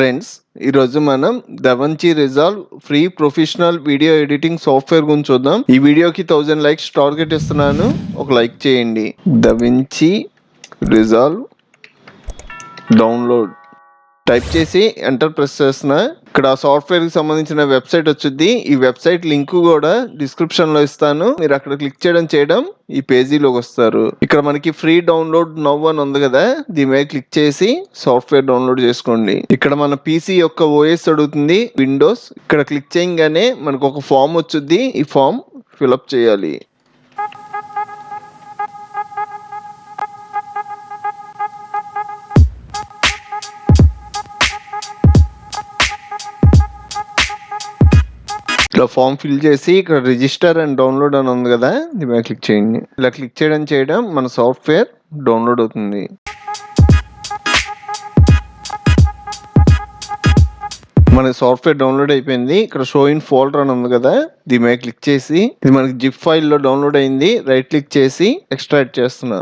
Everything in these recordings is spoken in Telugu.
ఫ్రెండ్స్ ఈరోజు మనం DaVinci resolve free professional video editing software గురించి చూద్దాం. ఈ వీడియోకి థౌజండ్ లైక్స్ టార్గెట్ ఇస్తున్నాను. ఒక లైక్ చేయండి. DaVinci resolve download. టైప్ చేసి ఎంటర్ ప్రెస్ చేసిన ఇక్కడ సాఫ్ట్వేర్కి సంబంధించిన వెబ్సైట్ వచ్చింది ఈ వెబ్సైట్ లింక్ కూడా డిస్క్రిప్షన్లో ఇస్తాను. మీరు అక్కడ క్లిక్ చేయడం చేయడం ఈ పేజీలోకి వస్తారు. ఇక్కడ మనకి ఫ్రీ డౌన్లోడ్ నవ్ అని ఉంది కదా దీని మీద క్లిక్ చేసి సాఫ్ట్వేర్ డౌన్లోడ్ చేసుకోండి. ఇక్కడ మన పీసీ యొక్క ఓఎస్ అడుగుతుంది విండోస్. ఇక్కడ క్లిక్ చేయగానే మనకు ఒక ఫామ్ వచ్చింది ఈ ఫామ్ ఫిలప్ చేయాలి. ఇలా ఫామ్ ఫిల్ చేసి ఇక్కడ రిజిస్టర్ అండ్ డౌన్లోడ్ అని ఉంది కదా దీని మీద క్లిక్ చేయండి. ఇలా క్లిక్ చేయడం చేయడం మన సాఫ్ట్వేర్ డౌన్లోడ్ అవుతుంది. మన సాఫ్ట్వేర్ డౌన్లోడ్ అయిపోయింది. ఇక్కడ షో ఇన్ ఫోల్డర్ అని ఉంది కదా దీని మీద క్లిక్ చేసి ఇది మనకి జిప్ ఫైల్లో డౌన్లోడ్ అయింది. రైట్ క్లిక్ చేసి ఎక్స్ట్రాక్ట్ చేస్తున్నా.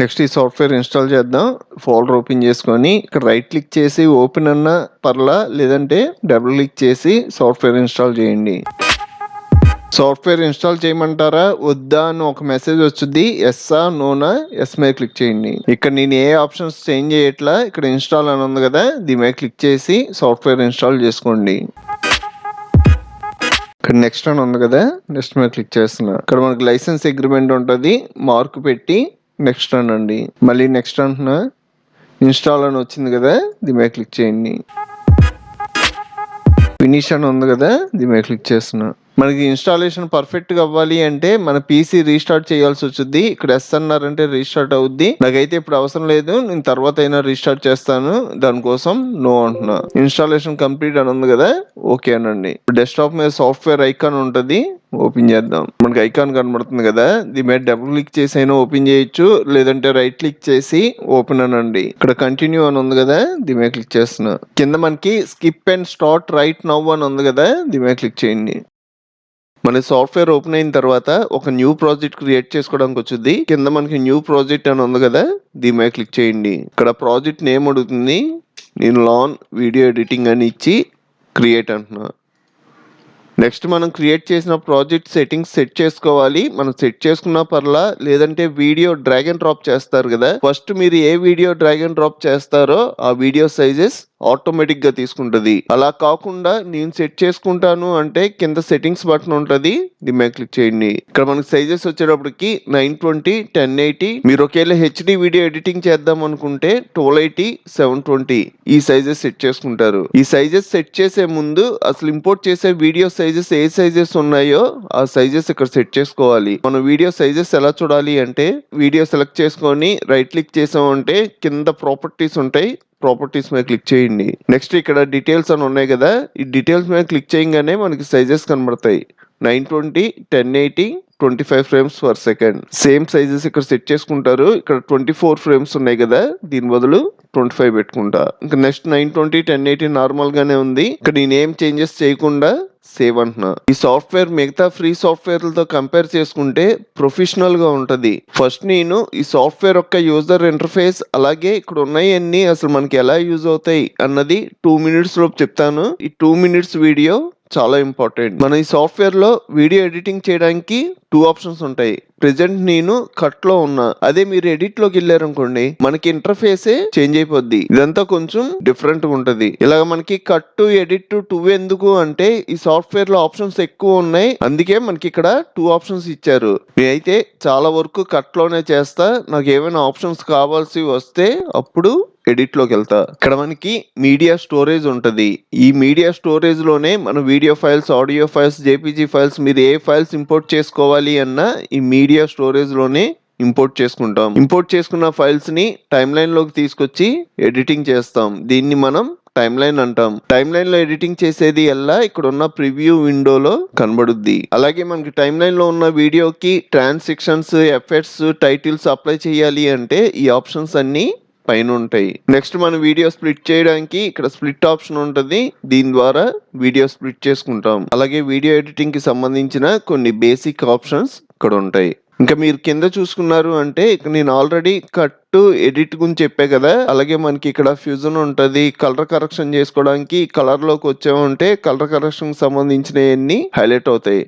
నెక్స్ట్ ఈ సాఫ్ట్వేర్ ఇన్స్టాల్ చేద్దాం. ఫోల్డర్ ఓపెన్ చేసుకొని ఇక్కడ రైట్ క్లిక్ చేసి ఓపెన్ అన్న పర్లా లేదంటే డబుల్ క్లిక్ చేసి సాఫ్ట్వేర్ ఇన్స్టాల్ చేయండి. సాఫ్ట్వేర్ ఇన్స్టాల్ చేయమంటారా? వద్దా అని ఒక మెసేజ్ వచ్చింది ఎస్సా నోనా ఎస్ మీద క్లిక్ చేయండి. ఇక్కడ నేను ఏ ఆప్షన్స్ చేంజ్ చేయట్లా? ఇక్కడ ఇన్స్టాల్ అని ఉంది కదా దీని మీద క్లిక్ చేసి సాఫ్ట్వేర్ ఇన్స్టాల్ చేసుకోండి. ఇక్కడ నెక్స్ట్ అని ఉంది కదా నెక్స్ట్ మీద క్లిక్ చేస్తున్నా. ఇక్కడ మనకి లైసెన్స్ అగ్రిమెంట్ ఉంటుంది. మార్క్ పెట్టి నెక్స్ట్ అనండి మళ్ళీ నెక్స్ట్ అంటున్నా ఇన్స్టాల్ అని వచ్చింది కదా దీని మీద క్లిక్ చేయండి. ఫినిష్ అని ఉంది కదా దీని మీద క్లిక్ చేస్తున్నా. మనకి ఇన్స్టాలేషన్ పర్ఫెక్ట్గా అవ్వాలి అంటే మన పీసీ రీస్టార్ట్ చేయాల్సి వచ్చింది ఇక్కడ ఎస్ అన్నారంటే రీస్టార్ట్ అవుద్ది. నాకైతే ఇప్పుడు అవసరం లేదు. నేను తర్వాత అయినా రీస్టార్ట్ చేస్తాను. దానికోసం నో అంటున్నా. ఇన్స్టాలేషన్ కంప్లీట్ అని ఉంది కదా? ఓకే అనండి. డెస్క్టాప్ మీద సాఫ్ట్వేర్ ఐకాన్ ఉంటుంది. ఓపెన్ చేద్దాం. మనకి ఐకాన్ కనబడుతుంది కదా? దీని మీద డబుల్ క్లిక్ చేసి అయినా ఓపెన్ చేయొచ్చు. లేదంటే రైట్ క్లిక్ చేసి ఓపెన్ అనండి. ఇక్కడ కంటిన్యూ అని ఉంది కదా? దీని మీద క్లిక్ చేస్తున్నా. కింద మనకి skip and start right now అని ఉంది కదా? దీని మీద క్లిక్ చేయండి. మన సాఫ్ట్వేర్ ఓపెన్ అయిన తర్వాత ఒక న్యూ ప్రాజెక్ట్ క్రియేట్ చేసుకోవడానికి వచ్చింది. కింద మనకి న్యూ ప్రాజెక్ట్ అని ఉంది కదా దీని మీద క్లిక్ చేయండి. ఇక్కడ ప్రాజెక్ట్ నేమ్ అడుగుతుంది. నేను లాన్ వీడియో ఎడిటింగ్ అని ఇచ్చి క్రియేట్ అంటున్నా. నెక్స్ట్ మనం క్రియేట్ చేసిన ప్రాజెక్ట్ సెట్టింగ్స్ సెట్ చేసుకోవాలి. మనం సెట్ చేసుకున్న పర్లా లేదంటే వీడియో డ్రాగ్ అండ్ డ్రాప్ చేస్తారు కదా. ఫస్ట్ మీరు ఏ వీడియో డ్రాగ్ అండ్ డ్రాప్ చేస్తారో ఆ వీడియో సైజెస్ ఆటోమేటిక్గా అలా కాకుండా నేను సెట్ చేసుకుంటాను అంటే కింద సెట్టింగ్స్ బటన్ ఉంటుంది. దీని మీద క్లిక్ చేయండి. ఇక్కడ మనకి సైజెస్ వచ్చేటప్పటికి నైన్ ట్వంటీ టెన్ ఎయిటీ. మీరు ఒకవేళ హెచ్డి వీడియో ఎడిటింగ్ చేద్దాం అనుకుంటే ట్వెల్వ్ ఎయిటీ సెవెన్ ట్వంటీ ఈ సైజెస్ సెట్ చేసుకుంటారు. ఈ సైజెస్ సెట్ చేసే ముందు అసలు ఇంపోర్ట్ చేసే వీడియో సైజెస్ ఏ సైజెస్ ఉన్నాయో ఆ సైజెస్ ఇక్కడ సెట్ చేసుకోవాలి. మనం వీడియో సైజెస్ ఎలా చూడాలి అంటే వీడియో సెలెక్ట్ చేసుకొని రైట్ క్లిక్ చేసామంటే కింద ప్రాపర్టీస్ ఉంటాయి. ప్రాపర్టీస్ మీద క్లిక్ చేయండి. నెక్స్ట్ ఇక్కడ డీటెయిల్స్ అని ఉన్నాయి కదా ఈ డీటెయిల్స్ మీద క్లిక్ చేయగానే మనకి సైజెస్ కనబడతాయి. Nine twenty ten eighty twenty five frames per second same sizes ఇక్కడ సెట్ చేసుకుంటారు. ఇక్కడ ట్వంటీ ఫోర్ ఫ్రేమ్స్ ఉన్నాయి కదా దీని బదులు ట్వంటీ ఫైవ్ పెట్టుకుంటా. ఇంకా next nine twenty ten eighty నార్మల్గానే ఉంది. ఇక్కడ నేను ఏం చేంజెస్ చేయకుండా సేవ్ అంటున్నా. ఈ సాఫ్ట్వేర్ మిగతా ఫ్రీ సాఫ్ట్వేర్లతో కంపేర్ చేసుకుంటే ప్రొఫెషనల్గా ఫస్ట్ నేను ఈ సాఫ్ట్వేర్ యొక్క యూజర్ ఇంటర్ఫేస్ అలాగే ఇక్కడ ఉన్నాయన్నీ అసలు మనకి ఎలా యూజ్ అవుతాయి అన్నది టూ మినిట్స్ లోపు చెప్తాను. ఈ టూ మినిట్స్ వీడియో చాలా ఇంపార్టెంట్ మన ఈ సాఫ్ట్వేర్లో వీడియో ఎడిటింగ్ చేయడానికి టూ ఆప్షన్స్ ఉంటాయి. ప్రెసెంట్ నేను కట్లో ఉన్నా. అదే మీరు ఎడిట్లోకి వెళ్ళారనుకోండి మనకి ఇంటర్ఫేసే చేంజ్ అయిపోద్ది. ఇదంతా కొంచెం డిఫరెంట్ ఉంటది. ఇలాగ మనకి కట్ టు ఎడిట్ టూ ఎందుకు అంటే ఈ సాఫ్ట్వేర్లో ఆప్షన్స్ ఎక్కువ ఉన్నాయి. అందుకే మనకి ఇక్కడ టూ ఆప్షన్స్ ఇచ్చారు. నేనైతే చాలా వరకు కట్లోనే చేస్తా. నాకు ఏమైనా ఆప్షన్స్ కావాల్సి వస్తే అప్పుడు ఎడిట్లోకి వెళ్తా ఇక్కడ మనకి మీడియా స్టోరేజ్ ఉంటుంది. ఈ మీడియా స్టోరేజ్లోనే మన video files audio files JPG files మీరు ఏ ఫైల్స్ ఇంపోర్ట్ చేసుకోవాలి అన్నా ఈ మీడియా స్టోరేజ్లోనే ఇంపోర్ట్ చేసుకుంటాం. ఇంపోర్ట్ చేసుకున్న ఫైల్స్ని టైమ్ లైన్లోకి తీసుకొచ్చి ఎడిటింగ్ చేస్తాం. దీన్ని మనం టైమ్ లైన్ అంటాం. టైమ్ లైన్లో ఎడిటింగ్ చేసేది ఎలా? ఇక్కడ ఉన్న ప్రివ్యూ విండోలో కనబడుద్ది. అలాగే మనకి టైమ్ లైన్లో ఉన్న వీడియోకి ట్రాన్సిక్షన్స్ ఎఫెక్ట్స్ టైటిల్స్ అప్లై చేయాలి అంటే ఈ ఆప్షన్స్ అన్ని పైన ఉంటాయి నెక్స్ట్ మనం వీడియో స్ప్లిట్ చేయడానికి ఇక్కడ స్ప్లిట్ ఆప్షన్ ఉంటుంది. దీని ద్వారా వీడియో స్ప్లిట్ చేసుకుంటాం. అలాగే వీడియో ఎడిటింగ్కి సంబంధించిన కొన్ని బేసిక్ ఆప్షన్స్ ఇక్కడ ఉంటాయి. ఇంకా మీరు కింద చూసుకున్నారు అంటే ఇక్కడ నేను ఆల్రెడీ కట్ ఎడిట్ గురించి చెప్పే కదా. అలాగే మనకి ఇక్కడ ఫ్యూజన్ ఉంటుంది. కలర్ కరెక్షన్ చేసుకోవడానికి కలర్లోకి వచ్చామంటే కలర్ కరెక్షన్ సంబంధించినవన్నీ హైలైట్ అవుతాయి.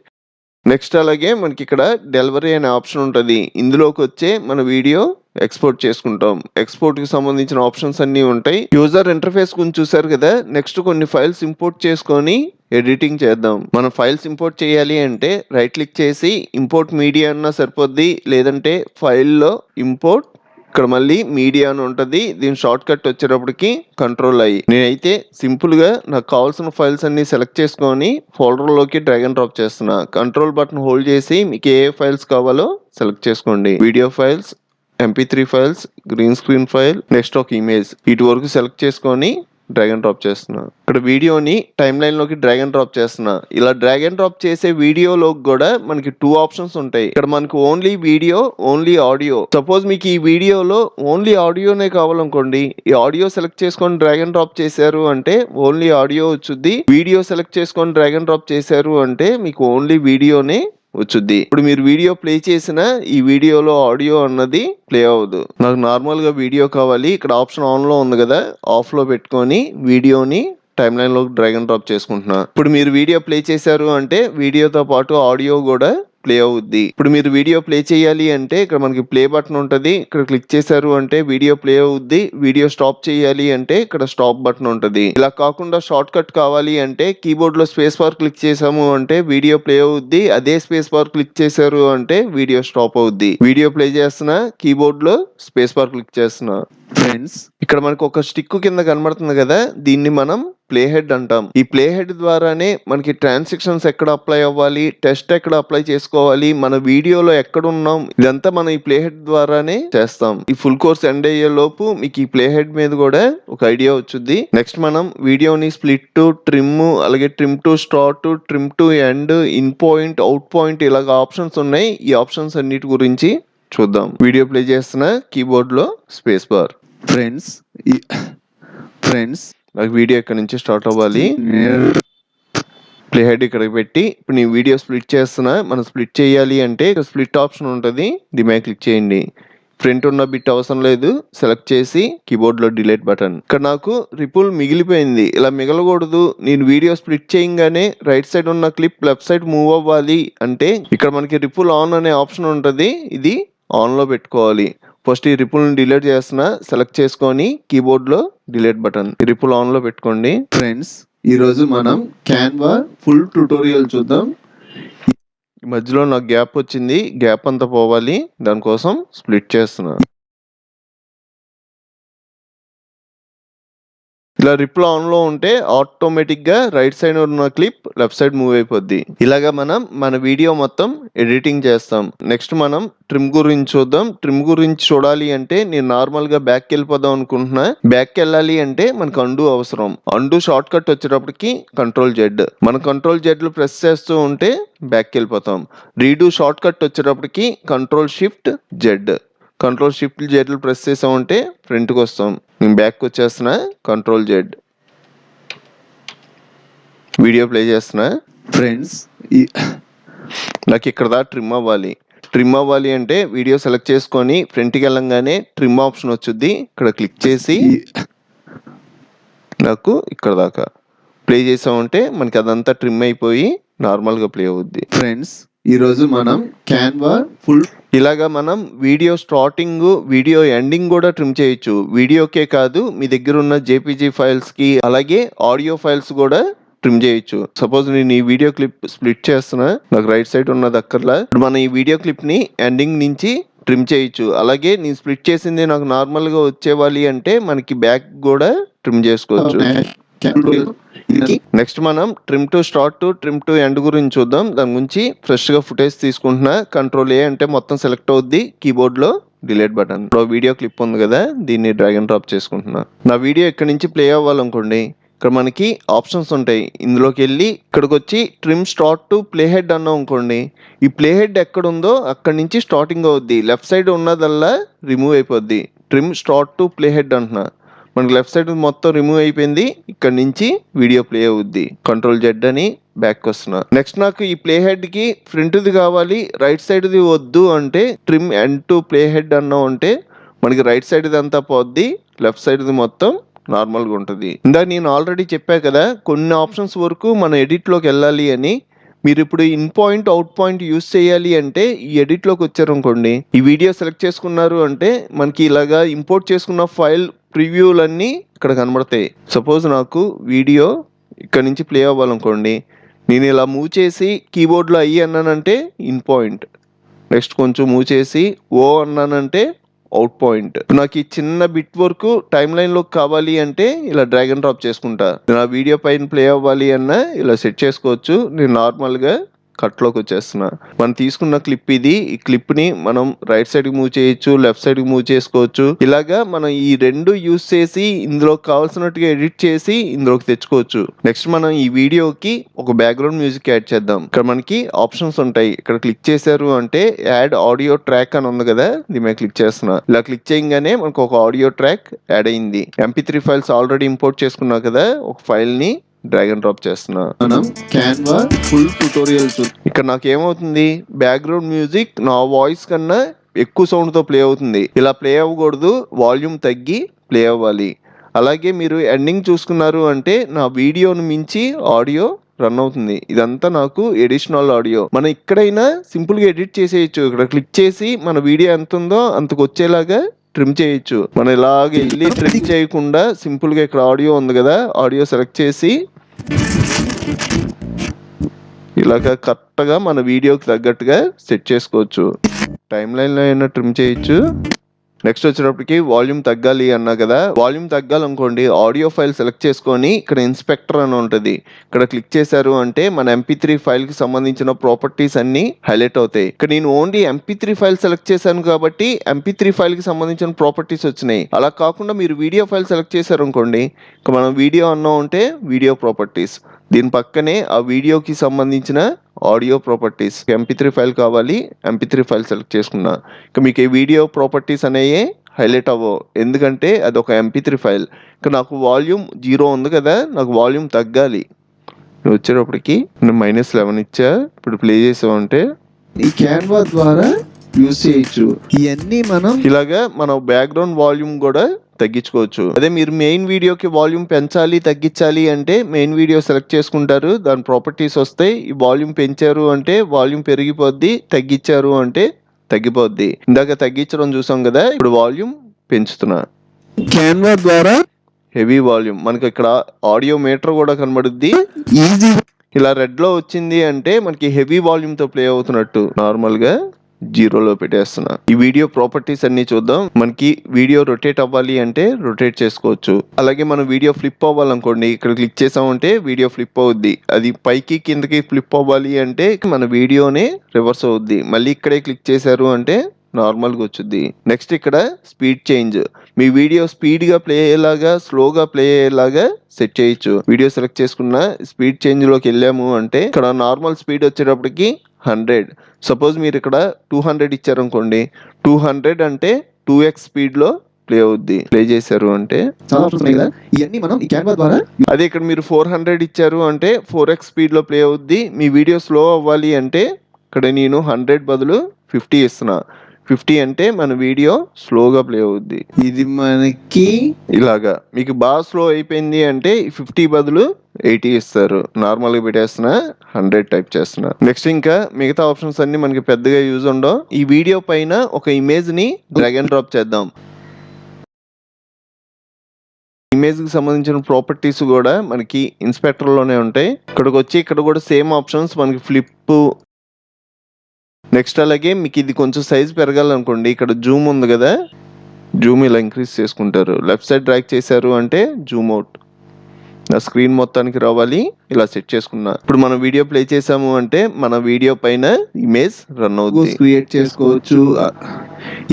నెక్స్ట్ అలాగే మనకి ఇక్కడ డెలివరీ అనే ఆప్షన్ ఉంటుంది. ఇందులోకి వచ్చే మన వీడియో ఎక్స్పోర్ట్ చేసుకుంటాం. ఎక్స్పోర్ట్కి సంబంధించిన ఆప్షన్స్ అన్ని ఉంటాయి. యూజర్ ఇంటర్ఫేస్ గురించి చూసారు కదా? నెక్స్ట్ కొన్ని ఫైల్స్ ఇంపోర్ట్ చేసుకొని ఎడిటింగ్ చేద్దాం. మనం ఫైల్స్ ఇంపోర్ట్ చేయాలి అంటే రైట్ క్లిక్ చేసి ఇంపోర్ట్ మీడియా అన్నా సరిపోద్ది. లేదంటే ఫైల్లో ఇంపోర్ట్ ఇక్కడ మళ్ళీ మీడియా అని ఉంటుంది. దీని షార్ట్ కట్ వచ్చేటప్పటికి కంట్రోల్ అయ్యి నేనైతే సింపుల్గా నాకు కావాల్సిన ఫైల్స్ అన్ని సెలెక్ట్ చేసుకొని ఫోల్డర్లోకి డ్రాగ్ అండ్ డ్రాప్ చేస్తున్నా. కంట్రోల్ బటన్ హోల్డ్ చేసి మీకు ఏ ఫైల్స్ కావాలో సెలెక్ట్ చేసుకోండి. Video files MP three files green screen file next ఒక ఇమేజ్ ఇటు వరకు సెలెక్ట్ చేసుకొని డ్రాగ్ అండ్ డ్రాప్ చేస్తున్నా. ఇక్కడ వీడియోని టైమ్ లైన్లోకి డ్రాగన్ డ్రాగ్ అండ్ డ్రాప్ చేస్తున్నా. ఇలా డ్రాగ్ అండ్ డ్రాప్ చేసే వీడియోలో కూడా మనకి టూ ఆప్షన్స్ ఉంటాయి. ఇక్కడ మనకు only video only audio suppose మీకు ఈ వీడియోలో ఓన్లీ ఆడియోనే కావాలనుకోండి. ఈ ఆడియో సెలెక్ట్ చేసుకొని డ్రాగ్ అండ్ డ్రాప్ చేశారు అంటే ఓన్లీ ఆడియో వచ్చుద్ది. వీడియో సెలెక్ట్ చేసుకొని డ్రాగ్ అండ్ డ్రాప్ చేశారు అంటే మీకు ఓన్లీ వీడియోనే వచ్చుద్ది. ఇప్పుడు మీరు వీడియో ప్లే చేసిన ఈ వీడియోలో ఆడియో అన్నది ప్లే అవ్వదు. నాకు నార్మల్గా వీడియో కావాలి. ఇక్కడ ఆప్షన్ ఆన్లో ఉంది కదా ఆఫ్లో పెట్టుకొని వీడియోని టైమ్ లైన్లో డ్రాగ్ అండ్ డ్రాప్ చేసుకుంటున్నా. ఇప్పుడు మీరు వీడియో ప్లే చేశారు అంటే వీడియోతో పాటు ఆడియో కూడా ప్లే అవుద్ది. ఇప్పుడు మీరు వీడియో ప్లే చేయాలి అంటే ఇక్కడ మనకి ప్లే బటన్ ఉంటుంది. ఇక్కడ క్లిక్ చేశారు అంటే వీడియో ప్లే అవుద్ది. వీడియో స్టాప్ చేయాలి అంటే ఇక్కడ స్టాప్ బటన్ ఉంటుంది. ఇలా కాకుండా షార్ట్ కట్ కావాలి అంటే కీబోర్డ్లో స్పేస్ బార్ క్లిక్ చేసాము అంటే వీడియో ప్లే అవుద్ది. అదే స్పేస్ బార్ క్లిక్ చేశారు అంటే వీడియో స్టాప్ అవుద్ది. వీడియో ప్లే చేస్తున్నా కీబోర్డ్లో స్పేస్ బార్ క్లిక్ చేస్తున్నా. ఫ్రెండ్స్ ఇక్కడ మనకు ఒక స్టిక్ కింద కనబడుతుంది కదా. దీన్ని మనం ప్లే హెడ్ అంటాం. ఈ ప్లే హెడ్ ద్వారానే మనకి ట్రాన్సాక్షన్స్ ఎక్కడ అప్లై అవ్వాలి టెస్ట్ ఎక్కడ అప్లై చేసుకోవాలి మన వీడియోలో ఎక్కడ ఉన్నాం ఇదంతా మనం ఈ ప్లే హెడ్ ద్వారానే చేస్తాం. ఈ ఫుల్ కోర్స్ ఎండ్ అయ్యే లోపు మీకు ఈ ప్లే హెడ్ మీద కూడా ఒక ఐడియా వచ్చుద్ది. నెక్స్ట్ మనం వీడియోని స్ప్లిట్ టు ట్రిమ్ అలాగే trim to start trim to end in point out point ఇలాగ ఆప్షన్స్ ఉన్నాయి. ఈ ఆప్షన్స్ అన్నిటి గురించి చూద్దాం. వీడియో ప్లే చేస్తున్న కీబోర్డ్లో స్పేస్ బార్. ఫ్రెండ్స్ ఫ్రెండ్స్ నాకు వీడియో ఇక్కడ నుంచి స్టార్ట్ అవ్వాలి. ప్లే హెడ్ ఇక్కడ పెట్టి ఇప్పుడు నేను వీడియో స్ప్లిట్ చేస్తున్నా. మనం స్ప్లిట్ చేయాలి అంటే ఇక్కడ స్ప్లిట్ ఆప్షన్ ఉంటుంది. దీని మీద క్లిక్ చేయండి. ఫ్రంట్ ఉన్న బిట్ అవసరం లేదు. సెలెక్ట్ చేసి కీబోర్డ్లో డిలీట్ బటన్. ఇక్కడ నాకు రిపుల్ మిగిలిపోయింది. ఇలా మిగలకూడదు. నేను వీడియో స్ప్లిట్ చేయంగానే రైట్ సైడ్ ఉన్న క్లిప్ లెఫ్ట్ సైడ్ మూవ్ అవ్వాలి అంటే ఇక్కడ మనకి రిపుల్ ఆన్ అనే ఆప్షన్ ఉంటుంది. ఇది ఆన్లో పెట్టుకోవాలి. ఫస్ట్ ఈ రిపుల్ డిలీట్ చేస్తున్నా సెలెక్ట్ చేసుకొని కీబోర్డ్లో డిలీట్ బటన్. రిపుల్ ఆన్లో పెట్టుకోండి. ఫ్రెండ్స్ ఈ రోజు మనం క్యాన్వా ఫుల్ ట్యూటోరియల్ చూద్దాం. ఈ మధ్యలో నాకు గ్యాప్ వచ్చింది. గ్యాప్ అంతా పోవాలి. దానికోసం స్ప్లిట్ చేస్తున్నా. ఇలా రిప్లో ఆన్లో ఉంటే ఆటోమేటిక్గా రైట్ సైడ్ ఉన్న క్లిప్ లెఫ్ట్ సైడ్ మూవ్ అయిపోద్ది. ఇలాగా మనం మన వీడియో మొత్తం ఎడిటింగ్ చేస్తాం. నెక్స్ట్ మనం ట్రిమ్ గురించి చూద్దాం. ట్రిమ్ గురించి చూడాలి అంటే నేను నార్మల్గా బ్యాక్ వెళ్ళిపోదాం అనుకుంటున్నా. బ్యాక్ వెళ్ళాలి అంటే మనకు అండు అవసరం. అండు షార్ట్ కట్ వచ్చేటప్పటికి కంట్రోల్ జెడ్. మన కంట్రోల్ జెడ్ ప్రెస్ చేస్తూ ఉంటే బ్యాక్ వెళ్ళిపోతాం. రీడూ షార్ట్ కట్ వచ్చేటప్పటికి control shift Z. Control shift జెడ్లు press చేసామంటే ఫ్రంట్కి వస్తాం. నేను బ్యాక్ వచ్చేస్తున్నా కంట్రోల్ జెడ్ వీడియో ప్లే చేస్తున్నా. ఫ్రెండ్స్ నాకు ఇక్కడ దా ట్రిమ్ అవ్వాలి. ట్రిమ్ అవ్వాలి అంటే వీడియో సెలెక్ట్ చేసుకొని ఫ్రంట్కి వెళ్ళంగానే ట్రిమ్ ఆప్షన్ వచ్చుద్ది. ఇక్కడ క్లిక్ చేసి నాకు ఇక్కడ దాకా. ప్లే చేసామంటే మనకి అదంతా ట్రిమ్ అయిపోయి నార్మల్గా ప్లే అవుద్ది. ఫ్రెండ్స్ ఈరోజు మనం క్యాన్వా ఫుల్ ఇలాగా మనం వీడియో స్టార్టింగ్ వీడియో ఎండింగ్ కూడా ట్రిమ్ చేయొచ్చు. వీడియోకే కాదు మీ దగ్గర ఉన్న జేపీజీ ఫైల్స్కి అలాగే ఆడియో ఫైల్స్ కూడా ట్రిమ్ చేయొచ్చు. సపోజ్ నేను ఈ వీడియో క్లిప్ స్ప్లిట్ చేస్తున్నా నాకు రైట్ సైడ్ ఉన్నది అక్కర్లా. మనం ఈ వీడియో క్లిప్ని ఎండింగ్ నుంచి ట్రిమ్ చేయొచ్చు. అలాగే నేను స్ప్లిట్ చేసింది నాకు నార్మల్గా వచ్చేవాలి అంటే మనకి బ్యాక్ కూడా ట్రిమ్ చేసుకోవచ్చు. నెక్స్ట్ మనం trim to start to trim to end గురించి చూద్దాం. దాని గురించి ఫ్రెష్గా ఫుటేజ్ తీసుకుంటున్నా. కంట్రోల్ ఏ అంటే మొత్తం సెలెక్ట్ అవుద్ది కీబోర్డ్లో. డిలీట్ బటన్ ఇప్పుడు వీడియో క్లిప్ ఉంది కదా దీన్ని డ్రాగ్ అండ్ డ్రాప్ చేసుకుంటున్నా. నా వీడియో ఇక్కడ నుంచి ప్లే అవ్వాలనుకోండి ఇక్కడ మనకి ఆప్షన్స్ ఉంటాయి. ఇందులోకి వెళ్ళి ఇక్కడికి వచ్చి trim start to play head అన్నాం అనుకోండి ఈ ప్లే హెడ్ ఎక్కడ ఉందో అక్కడి నుంచి స్టార్టింగ్ అవుద్ది. లెఫ్ట్ సైడ్ ఉన్నదల్లా రిమూవ్ అయిపోద్ది. Trim start to play head అంటున్నా. మనకి లెఫ్ట్ సైడ్ మొత్తం రిమూవ్ అయిపోయింది. ఇక్కడ నుంచి వీడియో ప్లే అవుద్ది. కంట్రోల్ జెడ్ అని బ్యాక్ వస్తున్నా. నెక్స్ట్ నాకు ఈ ప్లే హెడ్కి ఫ్రంట్ ది కావాలి రైట్ సైడ్ ది వద్దు అంటే trim end to play head అన్నా ఉంటే మనకి రైట్ సైడ్ అంతా పోద్ది లెఫ్ట్ సైడ్ ది మొత్తం నార్మల్గా ఉంటుంది. ఇందాక నేను ఆల్రెడీ చెప్పా కదా కొన్ని ఆప్షన్స్ వరకు మనం ఎడిట్లోకి వెళ్ళాలి అని. మీరు ఇప్పుడు in point out point use చేయాలి అంటే ఈ ఎడిట్లోకి వచ్చారనుకోండి ఈ వీడియో సెలెక్ట్ చేసుకున్నారు అంటే మనకి ఇలాగా ఇంపోర్ట్ చేసుకున్న ఫైల్ ప్రివ్యూలన్నీ ఇక్కడ కనబడతాయి. సపోజ్ నాకు వీడియో ఇక్కడ నుంచి ప్లే అవ్వాలనుకోండి నేను ఇలా మూవ్ చేసి కీబోర్డ్లో అయ్యి అన్నానంటే ఇన్ పాయింట్ నెక్స్ట్ కొంచెం మూవ్ చేసి ఓ అన్నానంటే అవుట్ పాయింట్ నాకు ఈ చిన్న బిట్ వరకు టైం లైన్లో కావాలి అంటే ఇలా డ్రాగన్ డ్రాప్ చేసుకుంటా. నా వీడియో పైన ప్లే అవ్వాలి అన్నా ఇలా సెట్ చేసుకోవచ్చు. నేను నార్మల్గా కట్లోకి కట్ వచ్చేస్తున్నా. మనం తీసుకున్న క్లిప్ ఇది. ఈ క్లిప్ని మనం రైట్ సైడ్కి మూవ్ చేయొచ్చు లెఫ్ట్ సైడ్కి మూవ్ చేసుకోవచ్చు. ఇలాగా మనం ఈ రెండు యూస్ చేసి ఇందులో కావాల్సినట్టుగా ఎడిట్ చేసి ఇందులోకి తెచ్చుకోవచ్చు. నెక్స్ట్ మనం ఈ వీడియోకి ఒక బ్యాక్గ్రౌండ్ మ్యూజిక్ యాడ్ చేద్దాం. ఇక్కడ మనకి ఆప్షన్స్ ఉంటాయి. ఇక్కడ క్లిక్ చేశారు అంటే యాడ్ ఆడియో ట్రాక్ అని ఉంది కదా దీని మీద క్లిక్ చేస్తున్నా. ఇలా క్లిక్ చేయగానే మనకు ఒక ఆడియో ట్రాక్ యాడ్ అయింది. MP three files already import చేసుకున్నా కదా ఒక ఫైల్ని డ్రాగ్ అండ్ డ్రాప్ చేస్తున్నా. మనం క్యాన్వా ఫుల్ ట్యూటోరియల్ ఇక్కడ నాకు ఏమవుతుంది బ్యాక్గ్రౌండ్ మ్యూజిక్ నా వాయిస్ కన్నా ఎక్కువ సౌండ్తో ప్లే అవుతుంది. ఇలా ప్లే అవ్వకూడదు వాల్యూమ్ తగ్గి ప్లే అవ్వాలి. అలాగే మీరు ఎండింగ్ చూసుకున్నారు అంటే నా వీడియోను మించి ఆడియో రన్ అవుతుంది. ఇదంతా నాకు ఎడిషనల్ ఆడియో మనం ఇక్కడైనా సింపుల్గా ఎడిట్ చేసేయచ్చు. ఇక్కడ క్లిక్ చేసి మన వీడియో ఎంత ఉందో అంతకు వచ్చేలాగా ట్రిమ్ చేయొచ్చు. మనం ఇలాగ వెళ్ళి ట్రిమ్ చేయకుండా సింపుల్గా ఇక్కడ ఆడియో ఉంది కదా ఆడియో సెలెక్ట్ చేసి ఇలాగ కరెక్ట్గా మన వీడియోకి తగ్గట్టుగా సెట్ చేసుకోవచ్చు. టైం లైన్లో అయినా ట్రిమ్ చేయొచ్చు. నెక్స్ట్ వచ్చేటప్పటికి వాల్యూమ్ తగ్గాలి అన్నా కదా వాల్యూమ్ తగ్గాలనుకోండి ఆడియో ఫైల్ సెలెక్ట్ చేసుకొని ఇక్కడ ఇన్స్పెక్టర్ అని ఉంటుంది. ఇక్కడ క్లిక్ చేశారు అంటే మన ఎంపీ త్రీ ఫైల్కి సంబంధించిన ప్రాపర్టీస్ అన్ని హైలైట్ అవుతాయి. ఇక్కడ నేను only MP three file select చేశాను కాబట్టి ఎంపీ త్రీ ఫైల్కి సంబంధించిన ప్రాపర్టీస్ వచ్చినాయి. అలా కాకుండా మీరు వీడియో ఫైల్ సెలెక్ట్ చేశారు అనుకోండి ఇక మనం వీడియో అన్నా ఉంటే వీడియో ప్రాపర్టీస్ దీని పక్కనే ఆ వీడియోకి సంబంధించిన audio properties MP three file కావాలి. ఎంపీ త్రీ ఫైల్ సెలెక్ట్ చేసుకున్నా. ఇక మీకు ఈ వీడియో ప్రాపర్టీస్ అనేవి హైలైట్ అవ్వవు. ఎందుకంటే అది ఒక ఎంపీ త్రీ ఫైల్. ఇక నాకు వాల్యూమ్ జీరో ఉంది కదా నాకు వాల్యూమ్ తగ్గాలి. నువ్వు వచ్చేటప్పటికి నేను మైనస్ లెవెన్ ఇచ్చా. ఇప్పుడు ప్లే చేసామంటే ఈ క్యాన్వా ద్వారా యూజ్ చేయొచ్చు. ఇవన్నీ మనం ఇలాగా మన బ్యాక్గ్రౌండ్ వాల్యూమ్ కూడా తగ్గించుకోవచ్చు. అదే మీరు మెయిన్ వీడియోకి వాల్యూమ్ పెంచాలి తగ్గించాలి అంటే మెయిన్ వీడియో సెలెక్ట్ చేసుకుంటారు. దాని ప్రాపర్టీస్ వస్తాయి ఈ వాల్యూమ్ పెంచారు అంటే వాల్యూమ్ పెరిగిపోద్ది తగ్గించారు అంటే తగ్గిపోద్ది. ఇందాక తగ్గించడం చూసాం కదా ఇప్పుడు వాల్యూమ్ పెంచుతున్నా. క్యాన్వా ద్వారా హెవీ వాల్యూమ్ మనకి ఇక్కడ ఆడియో మీటర్ కూడా కనబడుద్ది. ఈజీ ఇలా రెడ్లో వచ్చింది అంటే మనకి హెవీ వాల్యూమ్తో ప్లే అవుతున్నట్టు. నార్మల్గా జీరోలో పెట్టేస్తున్నా. ఈ వీడియో ప్రాపర్టీస్ అన్ని చూద్దాం. మనకి వీడియో రొటేట్ అవ్వాలి అంటే రొటేట్ చేసుకోవచ్చు. అలాగే మనం వీడియో ఫ్లిప్ అవ్వాలనుకోండి ఇక్కడ క్లిక్ చేసామంటే వీడియో ఫ్లిప్ అవుద్ది. అది పైకి కిందకి ఫ్లిప్ అవ్వాలి అంటే మన వీడియోనే రివర్స్ అవుద్ది. మళ్ళీ ఇక్కడే క్లిక్ చేశారు అంటే నార్మల్గా వచ్చుద్ది. నెక్స్ట్ ఇక్కడ స్పీడ్ చేంజ్. మీ వీడియో స్పీడ్గా ప్లే అయ్యేలాగా స్లోగా ప్లే అయ్యేలాగా సెట్ చేయొచ్చు. వీడియో సెలెక్ట్ చేసుకున్న స్పీడ్ చేంజ్లోకి వెళ్ళాము అంటే ఇక్కడ నార్మల్ స్పీడ్ వచ్చేటప్పటికి హండ్రెడ్. సపోజ్ మీరు ఇక్కడ టూ హండ్రెడ్ ఇచ్చారనుకోండి టూ హండ్రెడ్ అంటే టూ ఎక్స్ స్పీడ్లో ప్లే అవుద్ది. ప్లే చేశారు అంటే చాలా ఆప్షన్స్ ఉన్నాయి కదా? ఇవన్నీ మనం ఈ క్యాన్వా ద్వారా అదే ఇక్కడ మీరు ఫోర్ హండ్రెడ్ ఇచ్చారు అంటే ఫోర్ ఎక్స్ స్పీడ్లో ప్లే అవుద్ది. మీ వీడియో స్లో అవ్వాలి అంటే ఇక్కడ నేను హండ్రెడ్ బదులు ఫిఫ్టీ ఇస్తున్నా. ఫిఫ్టీ అంటే మన వీడియో స్లోగా ప్లే అవుద్ది. ఇది మనకి ఇలాగా. మీకు బాగా స్లో అయిపోయింది అంటే ఫిఫ్టీ బదులు ఎయిటీ ఇస్తారు. నార్మల్గా పెట్టేస్తున్నా హండ్రెడ్ టైప్ చేస్తున్నా. నెక్స్ట్ ఇంకా మిగతా ఆప్షన్స్ అన్ని మనకి పెద్దగా యూజ్ ఉండవు. ఈ వీడియో పైన ఒక ఇమేజ్ని డ్రాగ్ అండ్ డ్రాప్ చేద్దాం. ఇమేజ్కి సంబంధించిన ప్రాపర్టీస్ కూడా మనకి ఇన్స్పెక్టర్లోనే ఉంటాయి. ఇక్కడికి వచ్చి ఇక్కడ కూడా సేమ్ ఆప్షన్స్ మనకి ఫ్లిప్ నెక్స్ట్ అలాగే మీకు ఇది కొంచెం సైజ్ పెరగాలనుకోండి. ఇక్కడ జూమ్ ఉంది కదా. జూమ్ ఇలా ఇంక్రీజ్ చేసుకుంటారు. లెఫ్ట్ సైడ్ డ్రాగ్ చేశారు అంటే జూమ్ అవుట్ నా స్క్రీన్ మొత్తానికి రావాలి. ఇలా సెట్ చేసుకున్నా. ఇప్పుడు మనం వీడియో ప్లే చేసాము అంటే మన వీడియో పైన ఇమేజ్ రన్ అవుతుంది క్రియేట్ చేసుకోవచ్చు.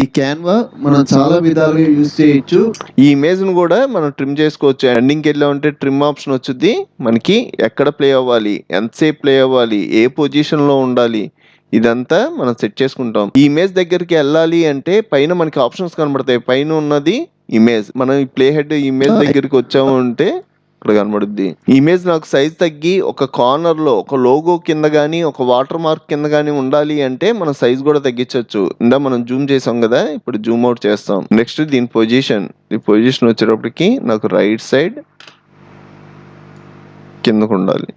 ఈ క్యాన్వా మనం చాలా విధాలుగా యూజ్ చేయొచ్చు. ఈ ఇమేజ్ను కూడా మనం ట్రిమ్ చేసుకోవచ్చు. ఎండింగ్కి వెళ్ళామంటే ట్రిమ్ ఆప్షన్ వచ్చింది మనకి ఎక్కడ ప్లే అవ్వాలి? ఎంతసేపు ప్లే అవ్వాలి? ఏ పొజిషన్లో ఉండాలి? ఇదంతా మనం సెట్ చేసుకుంటాం. ఈ ఇమేజ్ దగ్గరికి వెళ్ళాలి అంటే పైన మనకి ఆప్షన్స్ కనబడతాయి. పైన ఉన్నది ఇమేజ్. మనం ఈ ప్లే హెడ్ ఇమేజ్ దగ్గరికి వచ్చాము అంటే ఇక్కడ కనబడుద్ది. ఇమేజ్ నాకు సైజ్ తగ్గి ఒక కార్నర్లో ఒక లోగో కింద గానీ ఒక వాటర్ మార్క్ కింద గానీ ఉండాలి అంటే మనం సైజ్ కూడా తగ్గించవచ్చు ఇందా మనం జూమ్ చేసాం కదా ఇప్పుడు జూమ్ అవుట్ చేస్తాం. నెక్స్ట్ దీని పొజిషన్ ఈ పొజిషన్ వచ్చేటప్పటికి నాకు రైట్ సైడ్ కిందకు ఉండాలి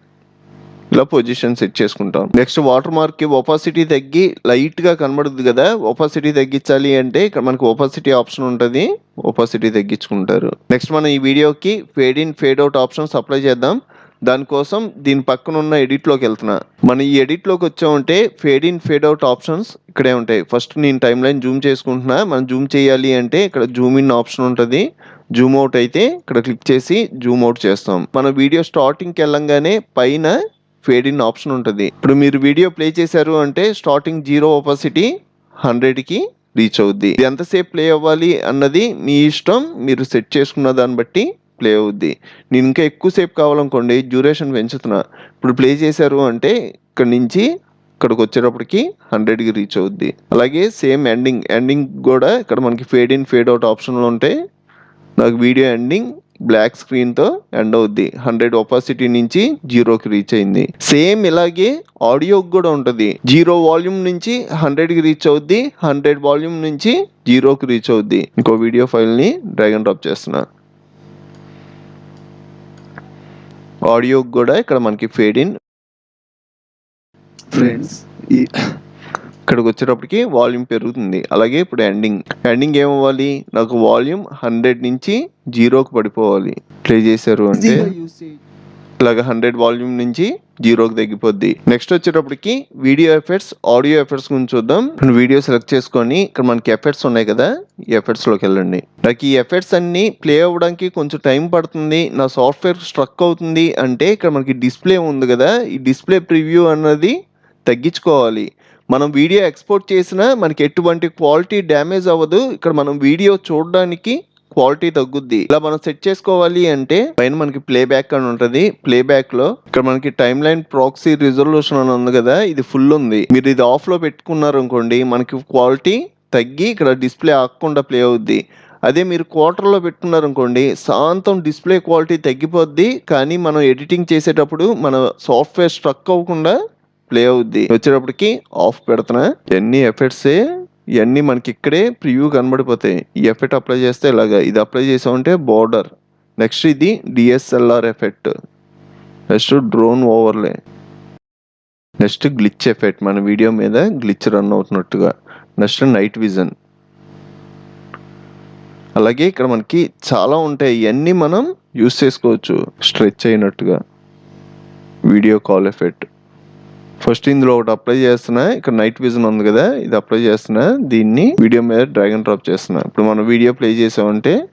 ఇలా పొజిషన్ సెట్ చేసుకుంటాం. నెక్స్ట్ వాటర్ మార్క్కి ఒపాసిటీ తగ్గి లైట్గా కనబడుతుంది కదా ఒపాసిటీ తగ్గించాలి అంటే ఇక్కడ మనకి ఒపాసిటీ ఆప్షన్ ఉంటుంది ఒపాసిటీ తగ్గించుకుంటారు. నెక్స్ట్ మనం ఈ వీడియోకి fade in fade out options apply చేద్దాం. దానికోసం దీని పక్కన ఉన్న ఎడిట్లోకి వెళ్తున్నా. మనం ఈ ఎడిట్లోకి వచ్చామంటే fade in fade out options ఇక్కడే ఉంటాయి. ఫస్ట్ నేను టైం లైన్ జూమ్ చేసుకుంటున్నా. మనం జూమ్ చేయాలి అంటే ఇక్కడ జూమ్ ఇన్ ఆప్షన్ ఉంటుంది. జూమ్ అవుట్ అయితే ఇక్కడ క్లిక్ చేసి జూమ్ అవుట్ చేస్తాం. మన వీడియో స్టార్టింగ్కి వెళ్ళంగానే పైన ఫేడ్ ఇన్ ఆప్షన్ ఉంటుంది. ఇప్పుడు మీరు వీడియో ప్లే చేశారు అంటే స్టార్టింగ్ జీరో ఒపాసిటీ హండ్రెడ్కి రీచ్ అవుద్ది. ఇది ఎంతసేపు ప్లే అవ్వాలి అన్నది మీ ఇష్టం మీరు సెట్ చేసుకున్న దాన్ని బట్టి ప్లే అవుద్ది. నేను ఇంకా ఎక్కువసేపు కావాలనుకోండి డ్యూరేషన్ పెంచుతున్నా. ఇప్పుడు ప్లే చేశారు అంటే ఇక్కడ నుంచి ఇక్కడికి వచ్చేటప్పటికి హండ్రెడ్కి రీచ్ అవుద్ది. అలాగే సేమ్ ఎండింగ్ ఎండింగ్ కూడా ఇక్కడ మనకి ఫేడ్ ఇన్ ఫేడ్ అవుట్ ఆప్షన్లు ఉంటాయి నాకు వీడియో ఎండింగ్ బ్లాక్ స్క్రీన్తో ఎండ్ అవుద్ది. హండ్రెడ్ ఒపాసిటీ నుంచి జీరోకి రీచ్ అయింది. సేమ్ ఇలాగే ఆడియో కూడా ఉంటుంది. జీరో వాల్యూమ్ నుంచి హండ్రెడ్కి రీచ్ అవుద్ది. హండ్రెడ్ వాల్యూమ్ నుంచి జీరోకి రీచ్ అవుద్ది. ఇంకో వీడియో ఫైల్ని డ్రాప్ చేస్తున్నా. ఆడియో కూడా ఇక్కడ మనకి ఫేడ్ ఇన్ ఫ్రెండ్స్ ఈ ఇక్కడికి వచ్చేటప్పటికి వాల్యూమ్ పెరుగుతుంది. అలాగే ఇప్పుడు ఎండింగ్. ఎండింగ్ ఏమవ్వాలి? నాకు వాల్యూమ్ హండ్రెడ్ నుంచి జీరోకి పడిపోవాలి. ప్లే చేశారు అంటే ఇలాగ హండ్రెడ్ వాల్యూమ్ నుంచి జీరోకి తగ్గిపోద్ది. నెక్స్ట్ వచ్చేటప్పటికి వీడియో ఎఫెక్ట్స్ ఆడియో ఎఫెక్ట్స్ గురించి చూద్దాం. వీడియో సెలెక్ట్ చేసుకొని ఇక్కడ మనకి ఎఫెక్ట్స్ ఉన్నాయి కదా ఈ ఎఫెక్ట్స్లోకి వెళ్ళండి. నాకు ఈ ఎఫెక్ట్స్ అన్ని ప్లే అవ్వడానికి కొంచెం టైం పడుతుంది. నా సాఫ్ట్వేర్ స్ట్రక్ అవుతుంది అంటే ఇక్కడ మనకి డిస్ప్లే ఉంది కదా ఈ డిస్ప్లే ప్రివ్యూ అన్నది తగ్గించుకోవాలి. మనం వీడియో ఎక్స్పోర్ట్ చేసినా మనకి ఎటువంటి క్వాలిటీ డ్యామేజ్ అవ్వదు. ఇక్కడ మనం వీడియో చూడడానికి క్వాలిటీ తగ్గుద్ది. ఇలా మనం సెట్ చేసుకోవాలి అంటే పైన మనకి ప్లే బ్యాక్ అని ఉంటది. ప్లే బ్యాక్లో ఇక్కడ మనకి టైమ్ లైన్ ప్రాక్సీ రిజల్యూషన్ అని ఉంది కదా ఇది ఫుల్ ఉంది. మీరు ఇది ఆఫ్లో పెట్టుకున్నారు అనుకోండి మనకి క్వాలిటీ తగ్గి ఇక్కడ డిస్ప్లే ఆకుండా ప్లే అవుద్ది. అదే మీరు క్వార్టర్లో పెట్టుకున్నారు అనుకోండి శాంతం డిస్ప్లే క్వాలిటీ తగ్గిపోద్ది. కానీ మనం ఎడిటింగ్ చేసేటప్పుడు మన సాఫ్ట్వేర్ స్ట్రక్ అవ్వకుండా ప్లే అవుద్ది. వచ్చేటప్పటికి ఆఫ్ పెడుతున్నా. ఎన్ని ఎఫెక్ట్స్ ఇవన్నీ మనకి ఇక్కడే ప్రివ్యూ కనబడిపోతాయి. ఈ ఎఫెక్ట్ అప్లై చేస్తే ఇలాగా ఇది అప్లై చేసామంటే బోర్డర్ నెక్స్ట్ ఇది DSLR effect next drone overlay next glitch effect మన వీడియో మీద గ్లిచ్ రన్ అవుతున్నట్టుగా. నెక్స్ట్ నైట్ విజన్ అలాగే ఇక్కడ మనకి చాలా ఉంటాయి. ఇవన్నీ మనం యూస్ చేసుకోవచ్చు. స్ట్రెచ్ అయినట్టుగా. వీడియో కాల్ ఎఫెక్ట్ ఫస్ట్ ఇందులో ఒకటి అప్లై చేస్తున్నా. ఇక్కడ నైట్ విజన్ ఉంది కదా ఇది అప్లై చేస్తున్నా. దీన్ని వీడియో మీద డ్రాగన్ డ్రాప్ చేస్తున్నా. ఇప్పుడు మనం వీడియో ప్లే చేసామంటే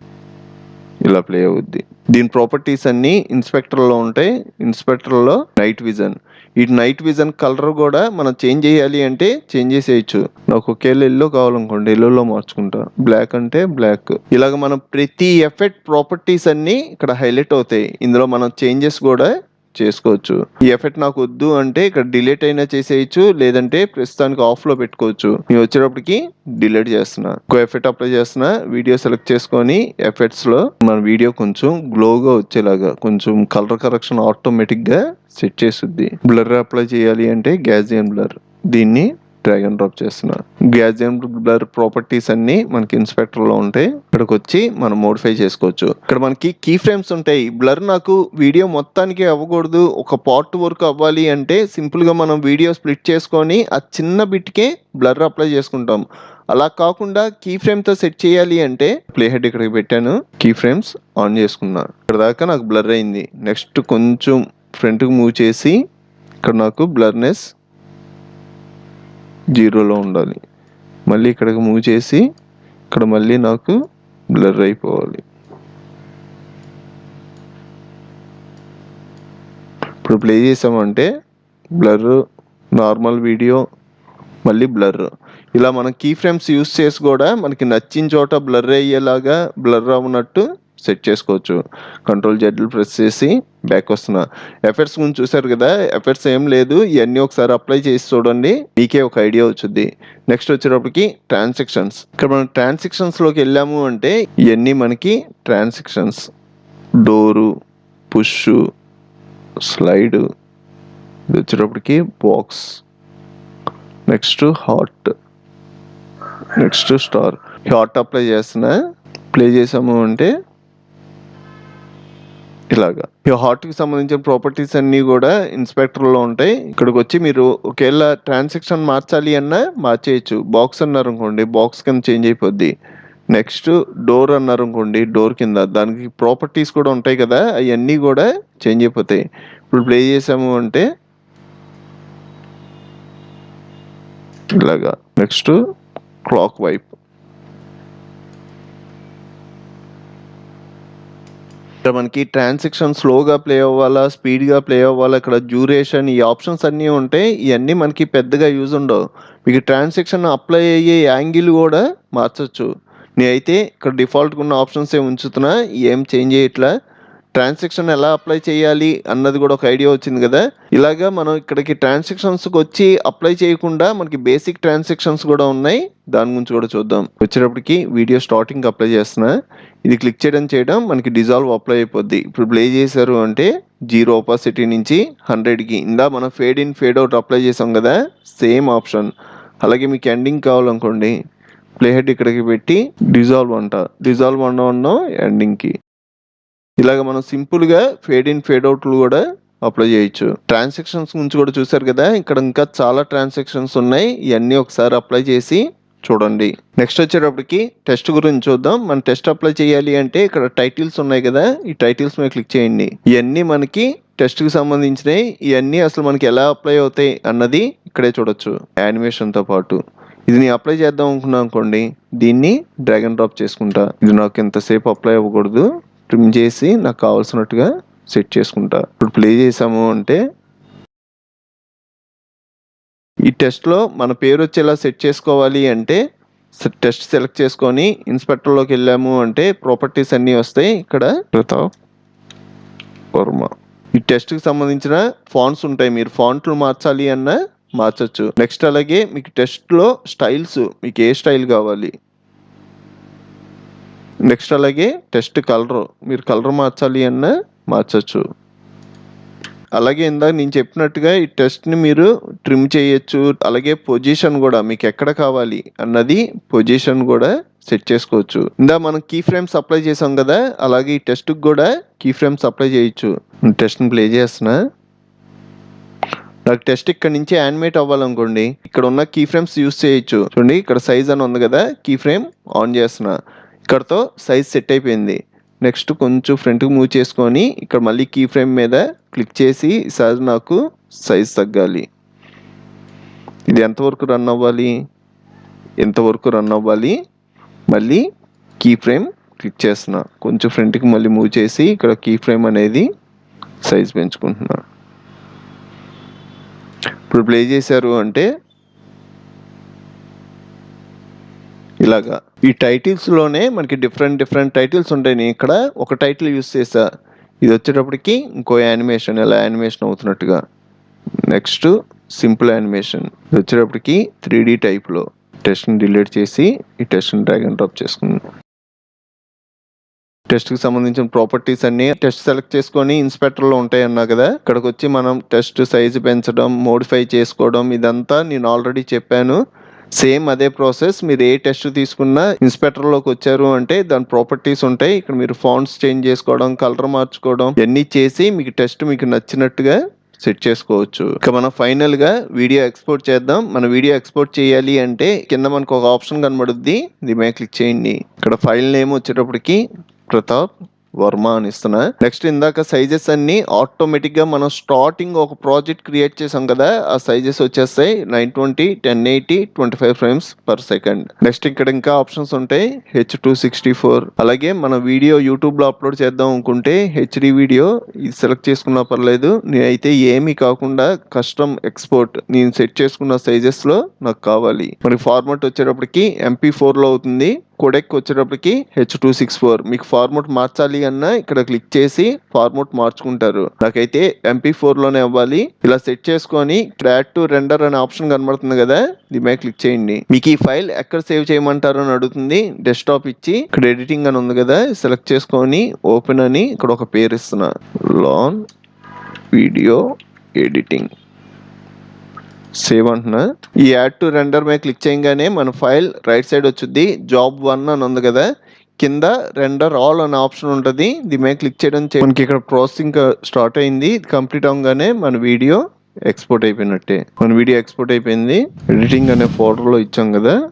ఇలా ప్లే అవుద్ది. దీని ప్రాపర్టీస్ అన్ని ఇన్స్పెక్టర్లో ఉంటాయి. ఇన్స్పెక్టర్లో నైట్ విజన్ ఈ నైట్ విజన్ కలర్ కూడా మనం చేంజ్ చేయాలి అంటే చేంజ్ చేసేయచ్చు. నాకు ఒకేళ ఎల్లో కావాలనుకోండి ఎల్లోలో మార్చుకుంటా. బ్లాక్ అంటే బ్లాక్ ఇలాగ మనం ప్రతి ఎఫెక్ట్ ప్రాపర్టీస్ అన్ని ఇక్కడ హైలైట్ అవుతాయి. ఇందులో మనం చేంజెస్ కూడా చేసుకోవచ్చు. ఈ ఎఫెక్ట్ నాకు వద్దు అంటే ఇక్కడ డిలీట్ అయినా చేసేయచ్చు లేదంటే ప్రస్తుతానికి ఆఫ్లో పెట్టుకోవచ్చు. నేను వచ్చేటప్పటికి డిలీట్ చేస్తున్నా. ఇంకో ఎఫెక్ట్ అప్లై చేస్తున్నా. వీడియో సెలెక్ట్ చేసుకొని ఎఫెక్ట్స్లో మన వీడియో కొంచెం గ్లోగా వచ్చేలాగా కొంచెం కలర్ కరెక్షన్ ఆటోమేటిక్గా సెట్ చేస్తుంది బ్లర్ అప్లై చేయాలి అంటే గ్యాజియన్ బ్లర్. దీన్ని డ్రాగ్ అండ్ డ్రాప్ చేస్తున్నా. గ్యాజియం బ్లర్ ప్రాపర్టీస్ అన్ని మనకి ఇన్స్పెక్టర్లో ఉంటాయి. ఇక్కడికి వచ్చి మనం మోడిఫై చేసుకోవచ్చు. ఇక్కడ మనకి కీ ఫ్రేమ్స్ ఉంటాయి. బ్లర్ నాకు వీడియో మొత్తానికి అవ్వకూడదు. ఒక పార్ట్ వరకు అవ్వాలి అంటే సింపుల్గా మనం వీడియో స్ప్లిట్ చేసుకొని ఆ చిన్న బిట్కే బ్లర్ అప్లై చేసుకుంటాం. అలా కాకుండా కీ ఫ్రేమ్తో సెట్ చేయాలి అంటే ప్లే హెడ్ ఇక్కడికి పెట్టాను. కీ ఫ్రేమ్స్ ఆన్ చేసుకున్నా. ఇక్కడ దాకా నాకు బ్లర్ అయింది. నెక్స్ట్ కొంచెం ఫ్రంట్కి మూవ్ చేసి ఇక్కడ నాకు బ్లర్నెస్ జీరోలో ఉండాలి. మళ్ళీ ఇక్కడికి మూవ్ చేసి ఇక్కడ మళ్ళీ నాకు బ్లర్ అయిపోవాలి. ఇప్పుడు ప్లే చేసామంటే బ్లర్ నార్మల్ వీడియో మళ్ళీ బ్లర్. ఇలా మనం కీ ఫ్రేమ్స్ యూస్ చేసి కూడా మనకి నచ్చిన చోట బ్లర్ అయ్యేలాగా బ్లర్ అవునట్టు సెట్ చేసుకోవచ్చు. కంట్రోల్ జెడ్లు ప్రెస్ చేసి బ్యాక్ వస్తున్నా. ఎఫర్ట్స్ గురించి చూసారు కదా ఎఫర్ట్స్ ఏం లేదు. ఇవన్నీ ఒకసారి అప్లై చేసి చూడండి. మీకే ఒక ఐడియా వచ్చింది. నెక్స్ట్ వచ్చేటప్పటికి ట్రాన్సాక్షన్స్ ఇక్కడ మనం ట్రాన్సాక్షన్స్లోకి వెళ్ళాము అంటే ఇవన్నీ మనకి ట్రాన్సాక్షన్స్ డోరు పుష్ స్లైడ్ ఇది వచ్చేటప్పటికి box next hot next star hot apply చేస్తున్నా. ప్లే చేసాము అంటే ఇలాగా. ఈ హార్ట్కి కి సంబంధించిన ప్రాపర్టీస్ అన్ని కూడా ఇన్స్పెక్టర్లో ఉంటాయి. ఇక్కడికి వచ్చి మీరు ఒకవేళ ట్రాన్సాక్షన్ మార్చాలి అన్నా మార్చేయచ్చు. బాక్స్ అన్నారు అనుకోండి బాక్స్ కింద చేంజ్ అయిపోద్ది. నెక్స్ట్ డోర్ అన్నారు అనుకోండి డోర్ కింద. దానికి ప్రాపర్టీస్ కూడా ఉంటాయి కదా అవన్నీ కూడా చేంజ్ అయిపోతాయి. ఇప్పుడు ప్లే చేసాము అంటే ఇలాగా. నెక్స్ట్ క్లాక్ వైప్ ఇక్కడ మనకి ట్రాన్సాక్షన్ స్లోగా ప్లే అవ్వాలా స్పీడ్గా ప్లే అవ్వాలా ఇక్కడ డ్యూరేషన్ ఈ ఆప్షన్స్ అన్నీ ఉంటాయి ఇవన్నీ మనకి పెద్దగా యూజ్ ఉండవు. మీకు ట్రాన్సాక్షన్ అప్లై అయ్యే యాంగిల్ కూడా మార్చచ్చు. నేనైతే ఇక్కడ డిఫాల్ట్గా ఉన్న ఆప్షన్స్ ఏ ఉంచుతున్నా ఏం చేంజ్ చేయట్లా ట్రాన్సాక్షన్ ఎలా అప్లై చేయాలి అన్నది కూడా ఒక ఐడియా వచ్చింది కదా. ఇలాగా మనం ఇక్కడికి ట్రాన్సాక్షన్స్కి వచ్చి అప్లై చేయకుండా మనకి బేసిక్ ట్రాన్సాక్షన్స్ కూడా ఉన్నాయి. దాని గురించి కూడా చూద్దాం. వచ్చేటప్పటికి వీడియో స్టార్టింగ్ అప్లై చేస్తున్నా. ఇది క్లిక్ చేయడం చేయడం మనకి డిజాల్వ్ అప్లై అయిపోద్ది. ఇప్పుడు ప్లే చేశారు అంటే జీరో ఒపాసిటీ నుంచి హండ్రెడ్కి. ఇందా మనం fade in fade out apply చేసాం కదా. Same option. అలాగే మీకు ఎండింగ్ కావాలనుకోండి. ప్లే హెడ్ ఇక్కడికి పెట్టి డిజాల్వ్ అంట. డిజాల్వ్ అన్న ఉన్నాం ఎండింగ్కి. ఇలాగ మనం సింపుల్గా ఫేడ్ ఇన్ ఫేడ్ అవుట్లు కూడా అప్లై చేయొచ్చు. ట్రాన్సాక్షన్స్ గురించి కూడా చూసారు కదా ఇక్కడ ఇంకా చాలా ట్రాన్సాక్షన్స్ ఉన్నాయి. ఇవన్నీ ఒకసారి అప్లై చేసి చూడండి. నెక్స్ట్ వచ్చేటప్పటికి టెస్ట్ గురించి చూద్దాం. మనం టెస్ట్ అప్లై చేయాలి అంటే ఇక్కడ టైటిల్స్ ఉన్నాయి కదా ఈ టైటిల్స్ మీద క్లిక్ చేయండి. ఇవన్నీ మనకి టెస్ట్కి సంబంధించినవి ఇవన్నీ అసలు మనకి ఎలా అప్లై అవుతాయి అన్నది ఇక్కడే చూడొచ్చు యానిమేషన్తో పాటు. ఇది నేను అప్లై చేద్దాం అనుకున్నాను అనుకోండి దీన్ని డ్రాగ్ అండ్ డ్రాప్ చేసుకుంటా. ఇది నాకు ఎంతసేపు అప్లై అవ్వకూడదు. ట్రిమ్ చేసి నాకు కావాల్సినట్టుగా సెట్ చేసుకుంటా. ఇప్పుడు ప్లే చేసాము అంటే ఈ టెస్ట్లో మన పేరు వచ్చేలా సెట్ చేసుకోవాలి అంటే టెస్ట్ సెలెక్ట్ చేసుకొని ఇన్స్పెక్టర్లోకి వెళ్ళాము అంటే ప్రాపర్టీస్ అన్నీ వస్తాయి. ఇక్కడ ప్రతాప్ వర్మ. ఈ టెస్ట్కి సంబంధించిన ఫాంట్స్ ఉంటాయి. మీరు ఫాంట్లు మార్చాలి అన్న మార్చచ్చు. నెక్స్ట్ అలాగే మీకు టెస్ట్లో స్టైల్స్ మీకు ఏ స్టైల్ కావాలి? నెక్స్ట్ అలాగే టెస్ట్ కలర్ మీరు కలర్ మార్చాలి అన్న మార్చచ్చు. అలాగే ఇందాక నేను చెప్పినట్టుగా ఈ టెస్ట్ని మీరు ట్రిమ్ చేయొచ్చు. అలాగే పొజిషన్ కూడా మీకు ఎక్కడ కావాలి అన్నది పొజిషన్ కూడా సెట్ చేసుకోవచ్చు. ఇందా మనం కీ ఫ్రేమ్స్ అప్లై చేసాం కదా అలాగే ఈ టెస్ట్కి కూడా కీ ఫ్రేమ్స్ అప్లై చేయొచ్చు. టెస్ట్ని ప్లే చేస్తున్నా. నాకు టెస్ట్ ఇక్కడ నుంచి యానిమేట్ అవ్వాలనుకోండి ఇక్కడ ఉన్న కీ ఫ్రేమ్స్ యూస్ చేయొచ్చు. చూడండి ఇక్కడ సైజ్ అని ఉంది కదా కీ ఫ్రేమ్ ఆన్ చేస్తున్నా. ఇక్కడతో సైజ్ సెట్ అయిపోయింది. నెక్స్ట్ కొంచెం ఫ్రంట్కి మూవ్ చేసుకొని ఇక్కడ మళ్ళీ కీ ఫ్రేమ్ మీద క్లిక్ చేసి ఈసారి నాకు సైజ్ తగ్గాలి. ఇది ఎంతవరకు రన్ అవ్వాలి? ఎంతవరకు రన్ అవ్వాలి? మళ్ళీ కీ ఫ్రేమ్ క్లిక్ చేస్తున్నా. కొంచెం ఫ్రంట్కి మళ్ళీ మూవ్ చేసి ఇక్కడ కీ ఫ్రేమ్ అనేది సైజ్ పెంచుకుంటున్నా. ఇప్పుడు ప్లే చేశారు అంటే ఇలాగా. ఈ టైటిల్స్లోనే మనకి డిఫరెంట్ డిఫరెంట్ టైటిల్స్ ఉంటాయి. నేను ఇక్కడ ఒక టైటిల్ యూస్ చేసా ఇది వచ్చేటప్పటికి ఇంకో యానిమేషన్ ఎలా యానిమేషన్ అవుతున్నట్టుగా. నెక్స్ట్ సింపుల్ యానిమేషన్ ఇది వచ్చేటప్పటికి త్రీ డీ టైప్లో టెస్ట్ని డిలీట్ చేసి ఈ టెస్ట్ని డ్రాగ్ అండ్ డ్రాప్ చేసుకున్నాను. టెస్ట్కి సంబంధించిన ప్రాపర్టీస్ అన్ని టెస్ట్ సెలెక్ట్ చేసుకొని ఇన్స్పెక్టర్లో ఉంటాయి అన్నా కదా. ఇక్కడికి వచ్చి మనం టెస్ట్ సైజు పెంచడం మోడిఫై చేసుకోవడం ఇదంతా నేను ఆల్రెడీ చెప్పాను. సేమ్ అదే ప్రాసెస్. మీరు ఏ టెస్ట్ తీసుకున్నా ఇన్స్పెక్టర్లోకి వచ్చారు అంటే దాని ప్రాపర్టీస్ ఉంటాయి. ఇక్కడ మీరు ఫాంట్స్ చేంజ్ చేసుకోవడం కలర్ మార్చుకోవడం ఇవన్నీ చేసి మీకు టెస్ట్ మీకు నచ్చినట్టుగా సెట్ చేసుకోవచ్చు. ఇక మనం ఫైనల్గా వీడియో ఎక్స్పోర్ట్ చేద్దాం. మన వీడియో ఎక్స్పోర్ట్ చేయాలి అంటే కింద మనకు ఒక ఆప్షన్ కనబడుద్ది. దీని మీద క్లిక్ చేయండి. ఇక్కడ ఫైల్ నేమ్ వచ్చేటప్పటికి ప్రతాప్ వర్మ అని ఇస్తున్నా. నెక్స్ట్ ఇందాక సైజెస్ అన్ని ఆటోమేటిక్గా మనం స్టార్టింగ్ ఒక ప్రాజెక్ట్ క్రియేట్ చేసాం కదా ఆ సైజెస్ వచ్చేస్తాయి nine twenty ten eighty twenty five frames per second next ఇక్కడ ఇంకా ఆప్షన్స్ ఉంటాయి హెచ్ టూ సిక్స్టీ ఫోర్ అలాగే మన వీడియో యూట్యూబ్లో అప్లోడ్ చేద్దాం అనుకుంటే హెచ్డి వీడియో ఇది సెలెక్ట్ చేసుకున్నా పర్లేదు. నేనైతే ఏమీ కాకుండా కస్టమ్ ఎక్స్పోర్ట్ నేను సెట్ చేసుకున్న సైజెస్లో నాకు కావాలి. మరి ఫార్మాట్ వచ్చేటప్పటికి ఎంపీ ఫోర్లో అవుతుంది. కోడెక్ వచ్చేటప్పటికి హెచ్ టూ సిక్స్ ఫోర్ మీకు ఫార్మోట్ మార్చాలి అన్నా ఇక్కడ క్లిక్ చేసి ఫార్మూట్ మార్చుకుంటారు. నాకైతే ఎంపీ ఫోర్లోనే అవ్వాలి. ఇలా సెట్ చేసుకొని యాడ్ టు రెండర్ అనే ఆప్షన్ కనబడుతుంది కదా దీని మీద క్లిక్ చేయండి. మీకు ఈ ఫైల్ ఎక్కడ సేవ్ చేయమంటారు అని అడుగుతుంది. డెస్క్టాప్ ఇచ్చి ఇక్కడ ఎడిటింగ్ అని ఉంది కదా సెలెక్ట్ చేసుకొని ఓపెన్ అని ఇక్కడ ఒక పేరు ఇస్తున్నా. లాన్ వీడియో ఎడిటింగ్ సేవ్ అంటున్నా. ఈ యాడ్ టు రెండర్ మీద క్లిక్ చేయగానే మన ఫైల్ రైట్ సైడ్ వచ్చుద్ది. జాబ్ వన్ అని ఉంది కదా. కింద రెండర్ ఆల్ అనే ఆప్షన్ ఉంటుంది. దీని మీద క్లిక్ చేయడం మనకి ఇక్కడ ప్రాసెసింగ్ స్టార్ట్ అయింది. కంప్లీట్ అవగానే మన వీడియో ఎక్స్పోర్ట్ అయిపోయినట్టే. మన వీడియో ఎక్స్పోర్ట్ అయిపోయింది. ఎడిటింగ్ అనే ఫోల్డర్లో ఇచ్చాం కదా.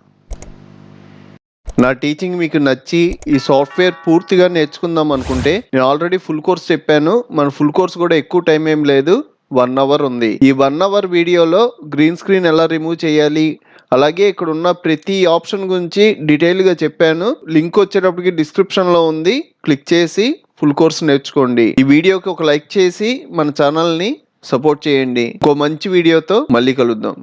నా టీచింగ్ మీకు నచ్చి ఈ సాఫ్ట్వేర్ పూర్తిగా నేర్చుకుందాం అనుకుంటే నేను ఆల్రెడీ ఫుల్ కోర్స్ చెప్పాను. మన ఫుల్ కోర్స్ కూడా ఎక్కువ టైం ఏం లేదు. వన్ అవర్ ఉంది. ఈ వన్ అవర్ వీడియోలో గ్రీన్ స్క్రీన్ ఎలా రిమూవ్ చేయాలి? అలాగే ఇక్కడ ఉన్న ప్రతి ఆప్షన్ గురించి డీటెయిల్గా చెప్పాను. లింక్ వచ్చేటప్పటికి డిస్క్రిప్షన్లో ఉంది. క్లిక్ చేసి ఫుల్ కోర్స్ నేర్చుకోండి. ఈ వీడియోకి ఒక లైక్ చేసి మన ఛానల్ని సపోర్ట్ చేయండి. ఇంకో మంచి వీడియోతో మళ్ళీ కలుద్దాం.